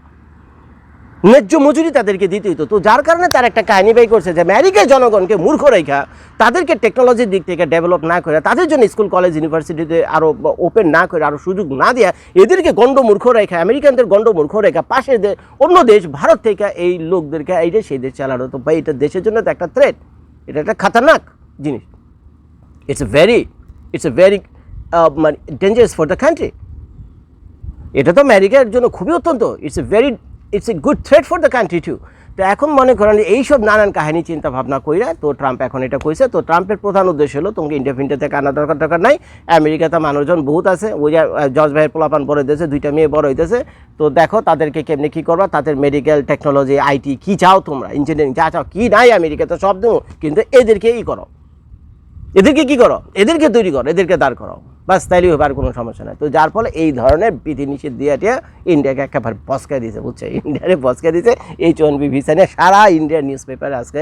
ন্যায্য মজুরি তাদেরকে দিতে হতো তো যার কারণে তার একটা কাহিনী বাই করছে যে আমেরিকার জনগণকে মূর্খ রেখা, তাদেরকে টেকনোলজির দিক থেকে ডেভেলপ না করে, তাদের জন্য স্কুল কলেজ ইউনিভার্সিটিতে আরও ওপেন না করে আরও সুযোগ না দেওয়া এদেরকে গণ্ড মূর্খ রেখা, আমেরিকানদের গণ্ড মূর্খ রেখা, পাশের অন্য দেশ, ভারত থেকে এই লোকদেরকে, এই যে সেই দেশ চালানো। তো ভাই, এটা দেশের জন্য তো একটা থ্রেট এটা একটা খাতারনাক জিনিস। It's a very it's a very মানে ডেঞ্জারাস ফর দ্য কান্ট্রি এটা তো আমেরিকার জন্য খুবই অত্যন্ত it's a very it's a good threat for the country too তো এখন মনে করেন যে এইসব নানান কাহিনী চিন্তা ভাবনা কইরা তো ট্রাম্প এখন এটা কইছে, তো ট্রাম্পের প্রধান উদ্দেশ্য হলো তোমাকে ইন্ডিয়া ফিন্ডিয়া থেকে আনা দরকার দরকার নাই। আমেরিকাতে মানুষজন বহুত আছে, ওই জজ ভাইয়ের পোলাপান বড় হইতেছে, দুইটা মেয়ে বড় হইতেছে। তো দেখো তাদেরকে কেমনি কী করবা, তাদের মেডিকেল টেকনোলজি আইটি কী চাও তোমরা ইঞ্জিনিয়ারিং যা চাও, কী নাই আমেরিকাতে সব দেবো, কিন্তু এদেরকে ই করো। এদেরকে কি করো? এদেরকে তৈরি করো, এদেরকে দাঁড় করো বাস তাইলেই হবে কোনো সমস্যা নাই। তো যার ফলে এই ধরনের বিধিনিষেধ দিয়ে টিয়া ইন্ডিয়াকে একেবারে বসকা দিয়েছে, বুঝছে? ইন্ডিয়ারে বসকা দিয়েছে এই চনবি ভিসা নিয়ে সারা ইন্ডিয়ার নিউজ পেপারে আজকে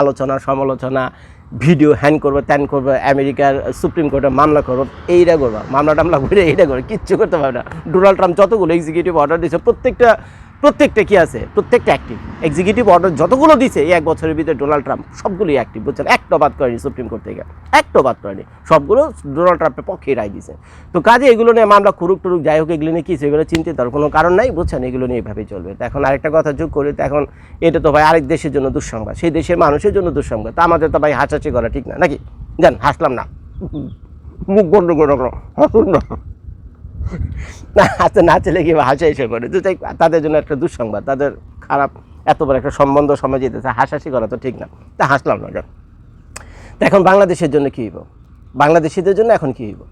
আলোচনা, সমালোচনা, ভিডিও হ্যান করব, ত্যান করব, আমেরিকার সুপ্রিম কোর্টে মামলা করব, এইটা করব। মামলা টামলা করে এইটা করব, কিচ্ছু করতে পারবে না। ডোনাল্ড ট্রাম্প যতগুলো এক্সিকিউটিভ অর্ডার দিয়েছে, প্রত্যেকটা প্রত্যেকটা কি আছে? প্রত্যেকটা অ্যাক্টিভ এক্সিকিউটিভ অর্ডার যতগুলো দিছে, এই এক বছরের ভিতরে ডোনাল্ড ট্রাম্প সবগুলোই অ্যাক্টিভ বুঝছেন? একটা বাদ করেনি সুপ্রিম কোর্ট থেকে। একটা বাদ করেনি। সবগুলো ডোনাল্ড ট্রাম্পের পক্ষে রায় দিছে। তো কাজে এগুলো নিয়ে মামলা করুক টুরুক, যাই হোক, এগুলো নিয়ে কি সেগুলো চিন্তিত কোনো কারণ নাই, বুঝছেন? এগুলো নিয়ে এভাবেই চলবে। তো এখন আরেকটা কথা যোগ করি, তো এখন এটা তো ভাই আরেক দেশের জন্য দুঃসংবাদ। সেই দেশের মানুষের জন্য দুঃসংবাদ। তা আমাদের তো ভাই হাসাহাসি করা ঠিক না, নাকি? জান, হাসলাম না। মুখ বন্ধ করে হাসুন না। না না চলে গিয়ে হাসা এসে করে? তো তাই তাদের জন্য একটা দুঃসংবাদ। তাদের খারাপ, এত বড় একটা সম্বন্ধ সময় যেতেছে, হাসাহাসি করা তো ঠিক না। তা হাসলাম না যাক। তো এখন বাংলাদেশের জন্য কী হইব? বাংলাদেশিদের জন্য এখন কী হইব?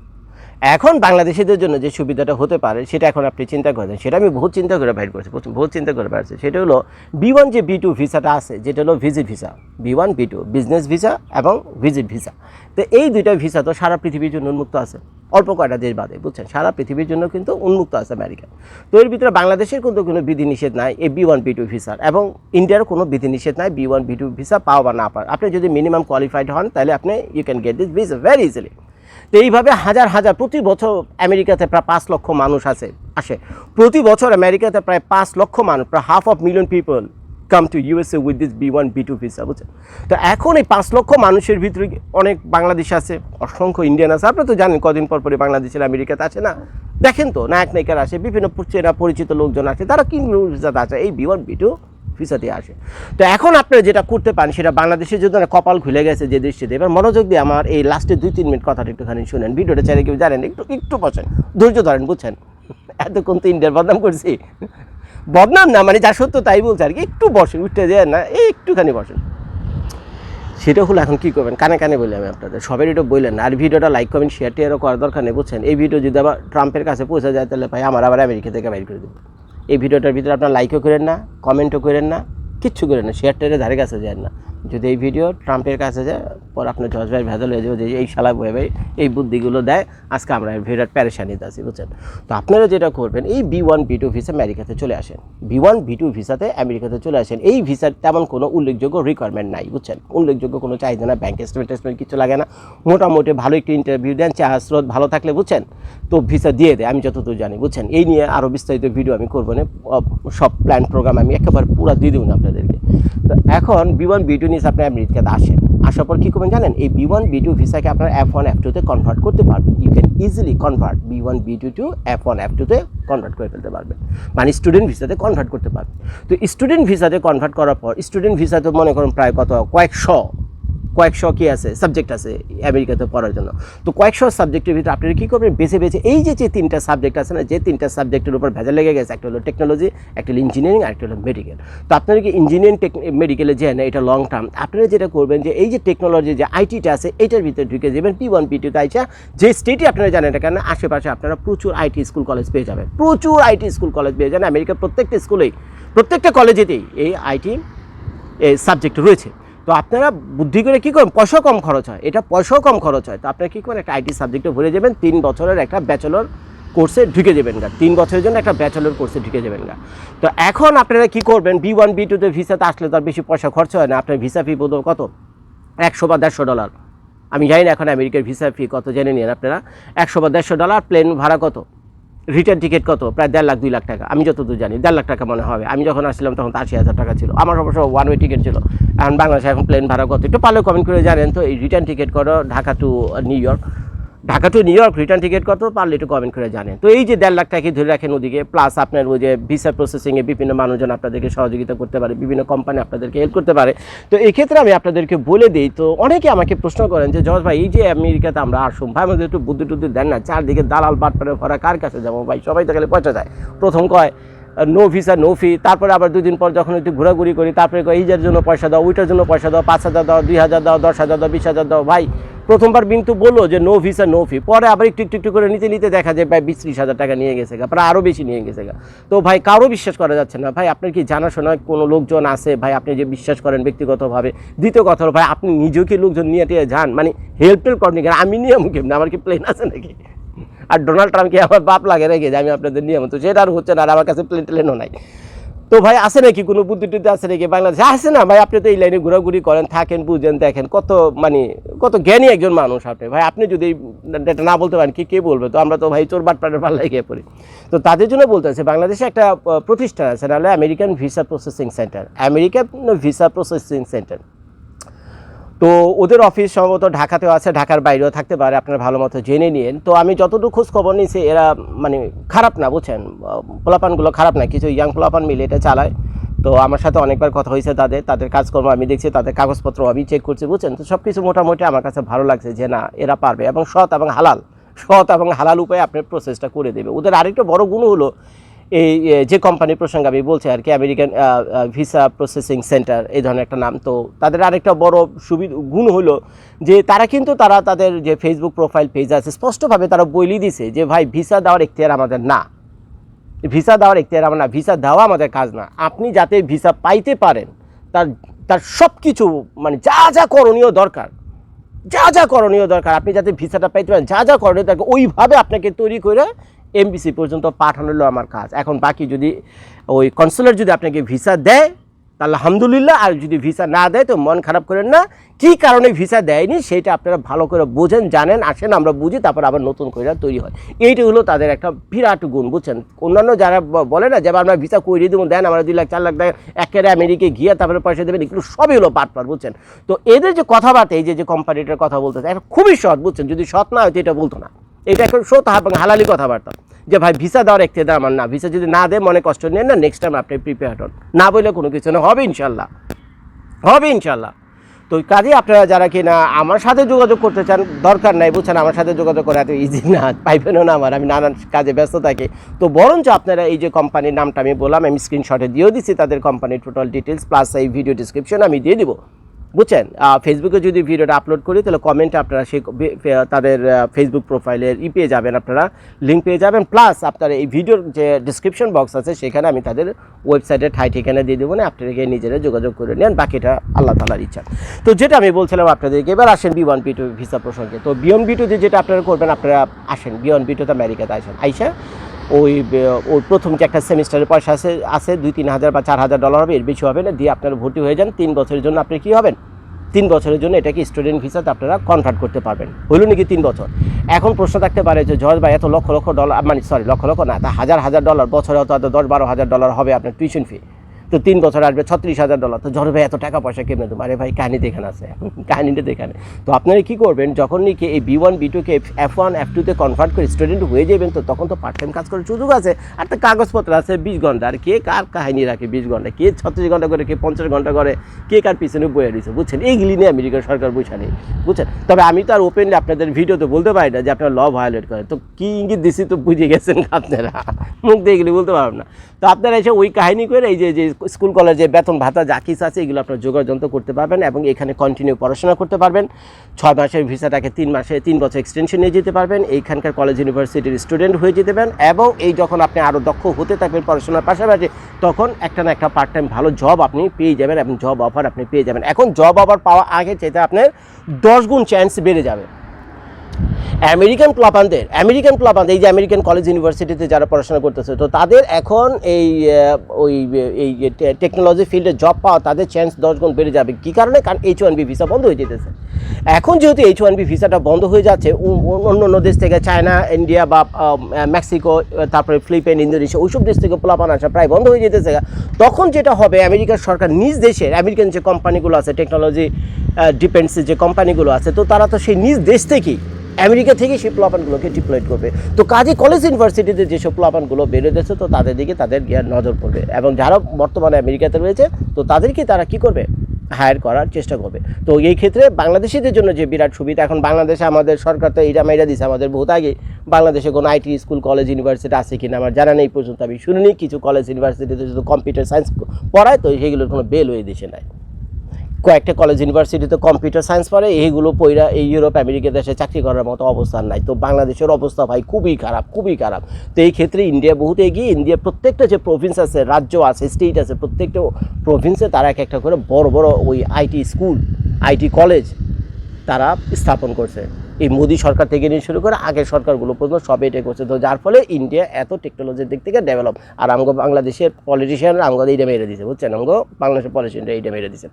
এখন বাংলাদেশিদের জন্য যে সুবিধাটা হতে পারে, সেটা এখন আপনি চিন্তা করেন। সেটা আমি বহুত চিন্তা করে বাইর করেছি বহুত চিন্তা করে বেড়াচ্ছি সেটা হলো বি ওয়ান যে বি টু ভিসাটা আছে, যেটা হলো visit visa B one B two business visa এবং ভিজিট ভিসা তো এই দুইটা ভিসা তো সারা পৃথিবীর জন্য উন্মুক্ত আছে। অল্প কয়টা দেশ বাদে, বুঝছেন? সারা পৃথিবীর জন্য কিন্তু উন্মুক্ত আছে আমেরিকা। তো এর ভিতরে বাংলাদেশের কিন্তু কোনো বিধিনিষেধ নাই, এই বি ওয়ান বি টু ভিসার এবং ইন্ডিয়ার কোনো বিধিনিষেধ নাই B one B two visa পাওয়া বা না পাওয়া। আপনি যদি মিনিমাম কোয়ালিফাইড হন, তাহলে আপনি you can get this visa very easily তো এইভাবে হাজার হাজার, প্রতি বছর আমেরিকাতে প্রায় পাঁচ লক্ষ মানুষ আছে, আসে। প্রতি বছর আমেরিকাতে প্রায় পাঁচ লক্ষ মানুষ, প্রায় half of million people come to USA with this B one B two visa বুঝছেন? তো এখন এই পাঁচ লক্ষ মানুষের ভিতরে অনেক বাংলাদেশ আছে, অসংখ্য ইন্ডিয়ান আছে। আপনি তো জানেন কদিন পর পরে বাংলাদেশের আমেরিকাতে আছে না? দেখেন তো নায়ক নায়িকার আসে, বিভিন্ন চেনা পরিচিত লোকজন আছে তারা কি ভিসাতে আছে, এই বি ওয়ান বি টু ভিসাতে আসে। তো এখন আপনারা যেটা করতে পারেন, সেটা বাংলাদেশের জন্য কপাল খুলে গেছে যে দৃষ্টিতে এবার মনোযোগ দিয়ে আমার এই লাস্টে দুই, তিন মিনিট কথাটা একটুখানি শুনেন। ভিডিওটা চাইলে কেউ জানেন, একটু একটু বসেন। ধৈর্য ধরেন, বুঝছেন? এতক্ষণ তো ইন্ডিয়ার বদনাম করছি। বদনাম না মানে যা সত্য তাই বলছে আর কি। একটু বসেন উঠতে যায় না, এই একটুখানি বসেন। সেটা হলো এখন কী করবেন? কানে কানে বলি আমি আপনাদের, সবাই এটা বললেন আর ভিডিওটা লাইক কমেন্ট শেয়ার টেয়ারও করার দরকার নেই, বুঝছেন? এই ভিডিও যদি আবার ট্রাম্পের কাছে পৌঁছে যায়, তাহলে ভাই আমার আবার আমেরিকা থেকে বাইর করে দেবো। এই ভিডিওটার ভিতরে আপনার লাইকও করেন না কমেন্টও করেন না, কিচ্ছু করেন না শেয়ার টেয়ারের ধারে কাছে যান না। যদি এই ভিডিও ট্রাম্পের কাছে যায়, পর আপনার জজ ভাই ভেজাল হয়ে যাবে যে এই শালা ভাই এই বুদ্ধিগুলো দেয়, আজকে আমরা ভিডিওর প্যারেশানিতে আছি, বুঝছেন? তো আপনারা যেটা করবেন, এই B one B two visa আমেরিকাতে চলে আসেন। বি ওয়ান বি টু ভিসাতে আমেরিকাতে চলে আসেন। এই ভিসার তেমন কোনো উল্লেখযোগ্য রিকোয়ারমেন্ট নাই, বুঝছেন? উল্লেখযোগ্য কোনো চাহিদা না ব্যাংক স্টেটমেন্ট টেস্টমেন্ট কিছু লাগে না। মোটামুটি ভালো একটু ইন্টারভিউ দেন চা স্রোত ভালো থাকলে, বুঝছেন? তো ভিসা দিয়ে দেয়, আমি যতদূর জানি, বুঝছেন? এই নিয়ে আরও বিস্তারিত ভিডিও আমি করব না। সব প্ল্যান প্রোগ্রাম আমি একেবারে পুরো দিয়ে দেবো না আপনাদেরকে। তো এখন বি ওয়ান বি টু নিয়ে আপনি আমেরিকাতে আসেন আসার পর কী করবেন জানেন? এই বি ওয়ান বি টু ভিসাকে আপনার এফ ওয়ান এফ টুতে কনভার্ট করতে পারবেন। You can easily convert B one B two to F one F টুতে কনভার্ট করে ফেলতে পারবেন। মানে স্টুডেন্ট ভিসাতে কনভার্ট করতে পারবেন। তো স্টুডেন্ট ভিসাতে কনভার্ট করার পর স্টুডেন্ট ভিসাতে মনে করুন প্রায় কত? কয়েকশো কয়েকশো কি আছে সাবজেক্ট আছে আমেরিকাতে পড়ার জন্য। তো কয়েকশো সাবজেক্টের ভিতরে আপনারা কী করবেন? বেছে বেছে এই যে যে তিনটা সাবজেক্ট আছে না, যে তিনটা সাবজেক্টের উপর ভেজা লেগে গেছে, একটা হলো টেকনোলজি একটা হলো ইঞ্জিনিয়ারিং আর একটা হলো মেডিকেল তো আপনারা কি ইঞ্জিনিয়ারিং মেডিকেলে যে না, এটা লং টার্ম আপনারা যেটা করবেন যে, এই যে টেকনোলজি যে আইটিটা আছে, এটার ভিতরে ঢুকে যাবেন পি ওয়ান পি টুতে আইসা, যে স্টেটে আপনারা জানেন এটা কেন, আশেপাশে আপনারা প্রচুর আইটি স্কুল কলেজ পেয়ে যাবেন। প্রচুর আইটি স্কুল কলেজ পেয়ে যাবেন। আমেরিকার প্রত্যেকটা স্কুলেই প্রত্যেকটা কলেজেতেই এই আইটি সাবজেক্ট রয়েছে। তো আপনারা বুদ্ধি করে কী করেন পয়সাও কম খরচ হয়। এটা পয়সাও কম খরচ হয়। তো আপনারা কী করেন একটা আইটি সাবজেক্টে ভরে যাবেন। তিন বছরের একটা ব্যাচেলর কোর্সে ঢুকে যাবেন গা। তিন বছরের জন্য একটা ব্যাচেলর কোর্সে ঢুকে যাবেন গা। তো এখন আপনারা কী করবেন? বি ওয়ান বি টুতে ভিসাতে আসলে তো আর বেশি পয়সা খরচ হয় না। আপনার ভিসা ফি বোধ কত? একশো বা দেড়শো ডলার আমি জানি না এখন আমেরিকার ভিসা ফি কত, জেনে নিন আপনারা। একশো বা দেড়শো ডলার প্লেন ভাড়া কত? রিটার্ন টিকিট কত? প্রায় দেড় লাখ, দুই লাখ টাকা। আমি যতদূর জানি, দেড় লাখ টাকা মনে হবে। আমি যখন আসছিলাম তখন আশি হাজার টাকা ছিল। আমার অবশ্য ওয়ান ওয়ে টিকিট ছিল। এখন বাংলাদেশে এখন প্লেন ভাড়া কত? একটু পারলে কমেন্ট করে জানেন তো, এই রিটার্ন টিকিট করো Dhaka to New York Dhaka to New York return ticket কত পারলে একটু কমেন্ট করে জানেন। তো এই যে দেড় লাখ টাকা ধরে রাখেন ওদিকে প্লাস আপনার ওই যে ভিসা প্রসেসিংয়ে বিভিন্ন মানুষজন আপনাদেরকে সহযোগিতা করতে পারে, বিভিন্ন কোম্পানি আপনাদেরকে হেল্প করতে পারে। তো এই ক্ষেত্রে আমি আপনাদেরকে বলে দিই, তো অনেকে আমাকে প্রশ্ন করেন যে, জজ ভাই, এই যে আমেরিকাতে আমরা আসুন, ভাই, আমাদের একটু বুদ্ধি টুদ্ধি দেন না, চারদিকে দালাল বাটপারে ভরা কার কাছে যাব? ভাই, সবাই তো খালি পয়সা দেয় প্রথম কয়, নো ভিসা নো ফি তারপরে আবার দুই দিন পর যখন একটু ঘোরাঘুরি করি, তারপরে এইটার জন্য পয়সা দাও, ওইটার জন্য পয়সা দাও, পাঁচ হাজার দাও, দুই হাজার দাও, দশ হাজার দাও, বিশ হাজার দাও। ভাই প্রথমবার কিন্তু বলল যে নো ভিসা নো ফি পরে আবার একটু একটু একটু করে নিতে নিতে দেখা যায় ভাই বিশ, ত্রিশ হাজার টাকা নিয়ে গেছে গা, প্রায় আরও বেশি নিয়ে গেছে গা। তো ভাই, কারও বিশ্বাস করা যাচ্ছে না। ভাই, আপনার কি জানাশোনা কোনো লোকজন আছে? ভাই, আপনি যে বিশ্বাস করেন ব্যক্তিগতভাবে। দ্বিতীয় কথা হলো, ভাই, আপনি নিজেও কি লোকজন নিয়ে টিয়ে যান? মানে হেল্প টেল্প করেন কেন? আমি নিয়ম কেমনি আমার কি প্লেন আছে নাকি? আর ডোনাল্ড ট্রাম্পকে আমার বাপ লাগে রেখে যে আমি আপনাদের নিয়ম তো সেটা আর হচ্ছে না, আর আমার কাছে প্লেন টেলেনও নাই। তো ভাই আছে নাকি কোনো বুদ্ধি টুদ্ধি আছে নাকি বাংলাদেশে? আছে না ভাই, আপনি তো এই লাইনে ঘোরাঘুরি করেন, থাকেন, বুঝেন, দেখেন, কত মানে কত জ্ঞানী একজন মানুষ আপনি। ভাই, আপনি যদি এটা না বলতে পারেন, কি, কে বলবে? তো আমরা তো ভাই চোর বাটপাটের পাল্লায় গিয়ে পড়ি। তো তাদের জন্য বলতেছে, বাংলাদেশে একটা প্রতিষ্ঠান আছে, নাহলে American visa processing centre American visa processing centre তো ওদের অফিস সম্ভবত ঢাকাতেও আছে, ঢাকার বাইরেও থাকতে পারে, আপনারা ভালো মতো জেনে নিন তো আমি যতটুকু খোঁজ খবর নিয়েছি, এরা মানে খারাপ না, বুঝছেন? পোলাপানগুলো খারাপ না, কিছু ইয়াং পোলাপান মিলে এটা চালায়। তো আমার সাথে অনেকবার কথা হয়েছে তাদের তাদের কাজকর্ম আমি দেখছি, তাদের কাগজপত্র আমি চেক করছি, বুঝছেন? তো সব কিছু মোটামুটি আমার কাছে ভালো লাগছে যে না, এরা পারবে এবং সৎ এবং হালাল। সৎ এবং হালাল উপায়ে আপনার প্রসেসটা করে দেবে। ওদের আরেকটা বড় গুণ হলো এই যে কোম্পানির প্রসঙ্গে আমি বলছি আর কি আমেরিকান ভিসা প্রসেসিং সেন্টার এই ধরনের একটা নাম। তো তাদের আরেকটা বড় সুবিধা, গুণ হলো যে তারা কিন্তু তারা তাদের যে ফেসবুক প্রোফাইল পেজ আছে, স্পষ্টভাবে তারা বলেই দিছে যে, ভাই ভিসা দেওয়ার এখতিয়ার আমাদের না। ভিসা দেওয়ার এখতিয়ার আমার না। ভিসা দেওয়া আমাদের কাজ না। আপনি যাতে ভিসা পাইতে পারেন, তার তার সব কিছু মানে যা যা করণীয় দরকার, যা যা করণীয় দরকার, আপনি যাতে ভিসাটা পাইতে পারেন, যা যা করণীয় দরকার, ওইভাবে আপনাকে তৈরি করে এমবিসি পর্যন্ত পাঠানো হলো আমার কাজ। এখন বাকি যদি ওই কনসুলার যদি আপনাকে ভিসা দেয়, তাহলে আলহামদুলিল্লাহ, আর যদি ভিসা না দেয়, তো মন খারাপ করেন না। কি কারণে ভিসা দেয়নি, সেটা আপনারা ভালো করে বোঝেন, জানেন, আসেন, আমরা বুঝি, তারপর আবার নতুন করে তৈরি হয়। এইটা হলো তাদের একটা বিরাট গুণ, বুঝছেন? অন্যান্য যারা বলে না যে আমরা ভিসা করিয়ে দেবো, দেন আমরা দুই লাখ, চার লাখ টাকা একেবারে আমেরিকায় গিয়ে তারপরে পয়সা দেবেন। এগুলো সবই হলো পাটপার বুঝছেন? তো এদের যে কথাবার্তা, এই যে যে কোম্পানিটার কথা বলতেছে, এটা খুবই সৎ, বুঝছেন? যদি সৎ না হয়তো এটা বলতো না। এটা এখন সত এবং হালালি কথাবার্তা। যে ভাই ভিসা দেওয়ার একটি দেওয়া আমার না, ভিসা যদি না দেয় মনে কষ্ট নেন না নেক্সট টাইম আপনি প্রিপেয়ার হন। না বললে কোনো কিছু না, হবে ইনশাল্লাহ। হবে ইনশাল্লাহ। তো কাজে আপনারা যারা কি না আমার সাথে যোগাযোগ করতে চান, দরকার নাই, বুঝছেন, আমার সাথে যোগাযোগ করা এত ইজি না, পাইবেনও না আমার, আমি নানান কাজে ব্যস্ত থাকি। তো বরঞ্চ আপনারা এই যে কোম্পানির নামটা আমি বললাম, আমি স্ক্রিনশটে দিয়েও দিচ্ছি তাদের কোম্পানির টোটাল ডিটেলস প্লাস এই ভিডিও ডিসক্রিপশন আমি দিয়ে দিব। বুঝছেন? ফেসবুকে যদি ভিডিওটা আপলোড করি, তাহলে কমেন্টে আপনারা সেই তাদের ফেসবুক প্রোফাইলের ই পেয়ে যাবেন আপনারা লিঙ্ক পেয়ে যাবেন। প্লাস আপনারা এই ভিডিওর যে ডিসক্রিপশন বক্স আছে, সেখানে আমি তাদের ওয়েবসাইটে ঠাই ঠিকানা দিয়ে দেবো না আপনারা গিয়ে নিজেরা যোগাযোগ করে নেন, বাকিটা আল্লাহ তালার ইচ্ছা। তো যেটা আমি বলছিলাম আপনাদেরকে, এবার আসেন B one B two visa প্রসঙ্গে। তো বিয়ন বি টু যেটা আপনারা করবেন, আপনারা আসেন। বি টুতে আমেরিকাতে আসেন। আইসা ওই ওই প্রথম যে একটা সেমিস্টারের পয়সা আছে আছে দুই, তিন হাজার বা চার হাজার ডলার হবে, এর বেশি হবে না, দিয়ে আপনারা ভর্তি হয়ে যান। তিন বছরের জন্য আপনি কী হবেন? তিন বছরের জন্য এটাকে স্টুডেন্ট ভিসাতে আপনারা কনভার্ট করতে পারবেন। হইল নাকি তিন বছর? এখন প্রশ্ন থাকতে পারে যে, জজ ভাই, এত লক্ষ লক্ষ ডলার মানে সরি লক্ষ লক্ষ না, তা হাজার হাজার ডলার বছরে হয়তো দশ, বারো হাজার ডলার হবে আপনার টিউশন ফি তো তিন বছর আসবে, ছত্রিশ হাজার ডলার তো জজ ভাই, এত টাকা পয়সা কেমনে দেবো? আরে ভাই কাহিনি দেখান আছে। কাহিনিটা দেখানে তো আপনারা কী করবেন, যখন নাকি এই বি ওয়ান বি টুকে এফ ওয়ান এফ টুতে কনভার্ট করে স্টুডেন্ট হয়ে যাবেন, তো তখন তো পার্ট টাইম কাজ করার সুযোগ আছে। আর তো কাগজপত্র আছে বিশ ঘণ্টা। আর কে কার কাহিনী রাখে বিশ ঘণ্টা? কে ছত্রিশ ঘণ্টা করে, কে পঞ্চাশ ঘণ্টা করে, কে কার পিছনে বয়ে দিয়েছে বুঝছেন? এইগুলি নিয়ে আমেরিকার সরকার বৈশা নেই। বুঝছেন? তবে আমি তো আর ওপেনলি আপনাদের ভিডিওতে বলতে পারি না যে আপনারা ল ভায়োলেট করেন। তো কী ইঙ্গিত দিছি তো বুঝে গেছেন আপনারা? মুখ দিয়ে এগুলি বলতে পারবেন না। তো আপনারা এসে ওই কাহিনী করে, এই যে যে স্কুল কলেজে বেতন ভাতা যা কিছু আছে, এগুলো আপনার যোগাযোগ করতে পারবেন এবং এখানে কন্টিনিউ পড়াশোনা করতে পারবেন। ছয় মাসের ভিসাটাকে তিন মাসে, তিন বছর এক্সটেনশন নিয়ে যেতে পারবেন। এইখানকার কলেজ ইউনিভার্সিটির স্টুডেন্ট হয়ে যেতে পারেন এবং এই যখন আপনি আরও দক্ষ হতে থাকবেন পড়াশোনার পাশাপাশি, তখন একটা না একটা পার্ট টাইম ভালো জব আপনি পেয়ে যাবেন এবং জব অফার আপনি পেয়ে যাবেন। এখন জব অফার পাওয়া আগে চাইতে আপনার দশ গুণ চান্স বেড়ে যাবে। আমেরিকান প্লাপানদের আমেরিকান প্লাপান এই যে আমেরিকান কলেজ ইউনিভার্সিটিতে যারা পড়াশোনা করতেছে, তো তাদের এখন এই ওই, এই টেকনোলজি ফিল্ডে জব পাওয়া তাদের চান্স দশ গুণ বেড়ে যাবে। কী কারণে? কারণ এইচ ওয়ান বি ভিসা বন্ধ হয়ে যেতেছে। এখন যেহেতু এইচ ওয়ান বি ভিসাটা বন্ধ হয়ে যাচ্ছে অন্য অন্য দেশ থেকে চায়না ইন্ডিয়া বা মেক্সিকো তারপরে ফিলিপাইন ইন্দোনেশিয়া ওইসব দেশ থেকে প্লাপান আসা প্রায় বন্ধ হয়ে যেতেছে। তখন যেটা হবে, আমেরিকার সরকার নিজ দেশের, আমেরিকান যে কোম্পানিগুলো আছে টেকনোলজি ডিপেন্ডসের যে কোম্পানিগুলো আছে, তো তারা তো সেই নিজ দেশ থেকেই আমেরিকা থেকে সেই প্লাবানগুলোকে ডিপ্লয়েড করবে। তো কাজে কলেজ ইউনিভার্সিটিতে যেসব প্লাবানগুলো দিয়েছে তো তাদের দিকে তাদের নজর পড়বে এবং যারা বর্তমানে আমেরিকাতে রয়েছে, তো তাদেরকে তারা কি করবে? হায়ার করার চেষ্টা করবে। তো এই ক্ষেত্রে বাংলাদেশিদের জন্য যে বিরাট সুবিধা, এখন বাংলাদেশে আমাদের সরকার তো এইটা মাইরা দিছে, আমাদের বহুত আগে বাংলাদেশে কোনো আইটি স্কুল কলেজ ইউনিভার্সিটি আছে কিনা আমার জানা নেই পর্যন্ত আমি শুনিনি, কিছু কলেজ ইউনিভার্সিটিতে শুধু কম্পিউটার সায়েন্স পড়ায়, তো সেগুলোর কোনো বেল হয়ে দেশে নাই। কয়েকটা কলেজ ইউনিভার্সিটিতে কম্পিউটার সায়েন্স পড়ে, এইগুলো পইরা এই ইউরোপ আমেরিকা দেশে চাকরি করার মতো অবস্থান নাই। তো বাংলাদেশের অবস্থা ভাই খুবই খারাপ খুবই খারাপ। তো এই ক্ষেত্রে ইন্ডিয়া বহুত এগিয়ে ইন্ডিয়ার প্রত্যেকটা যে প্রভিন্স আছে, রাজ্য আছে স্টেট আছে, প্রত্যেকটা প্রভিন্সে তারা এক একটা করে বড় বড় ওই আইটি স্কুল আইটি কলেজ তারা স্থাপন করছে। এই মোদী সরকার থেকে নিয়ে শুরু করে আগের সরকারগুলো পর্যন্ত সব এটাই করছে। তো যার ফলে ইন্ডিয়া এত টেকনোলজির দিক থেকে ডেভেলপ আর আমগো বাংলাদেশের পলিটিশিয়ানরা আমগো এইটা মেরে দিছে, বুঝছেন? আমগো বাংলাদেশের পলিটিশিয়ানরা এইটা মেরে দিছে।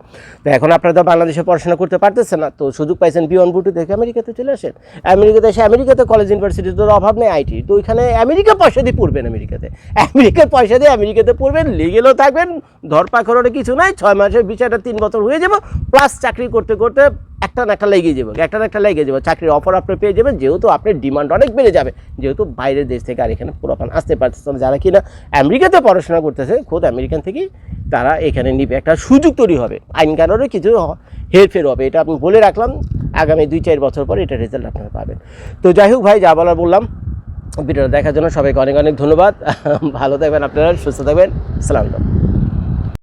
তো এখন আপনারা তো বাংলাদেশে পড়াশোনা করতে পারতেছেন না। তো সুযোগ পাইছেন বিয়ন বুটু দেখে আমেরিকাতে চলে আসেন। আমেরিকাতে এসে আমেরিকাতে কলেজ ইউনিভার্সিটির তো অভাব নেই আইটি তো ওইখানে আমেরিকা পয়সা দিয়ে পড়বেন আমেরিকাতে। আমেরিকার পয়সা দিয়ে আমেরিকাতে পড়বেন লিগেলও থাকবেন ধরপাকড়ের কিছু নাই, ছয় মাসের বিচারটা তিন বছর হয়ে যাবে প্লাস চাকরি করতে করতে একটা না একটা লেগে যাবে, একটা না একটা লেগে যাবে, চাকরির অফার আপনি পেয়ে যাবেন, যেহেতু আপনার ডিমান্ড অনেক বেড়ে যাবে, যেহেতু বাইরের দেশ থেকে আর এখানে পুরোপান আসতে পারতেছে না, যারা কিনা আমেরিকাতে পড়াশোনা করতেছে, খোদ আমেরিকান থেকেই তারা এখানে নিবে, একটা সুযোগ তৈরি হবে, আইন কানুনের কিছু হেরফের হবে, এটা আমি বলে রাখলাম, আগামী দুই চার বছর পর এটা রেজাল্ট আপনারা পাবেন। তো যাই হোক ভাই, যা বলার বললাম, ভিডিওটা দেখার জন্য সবাইকে অনেক অনেক ধন্যবাদ, ভালো থাকবেন আপনারা, সুস্থ থাকবেন, সালাম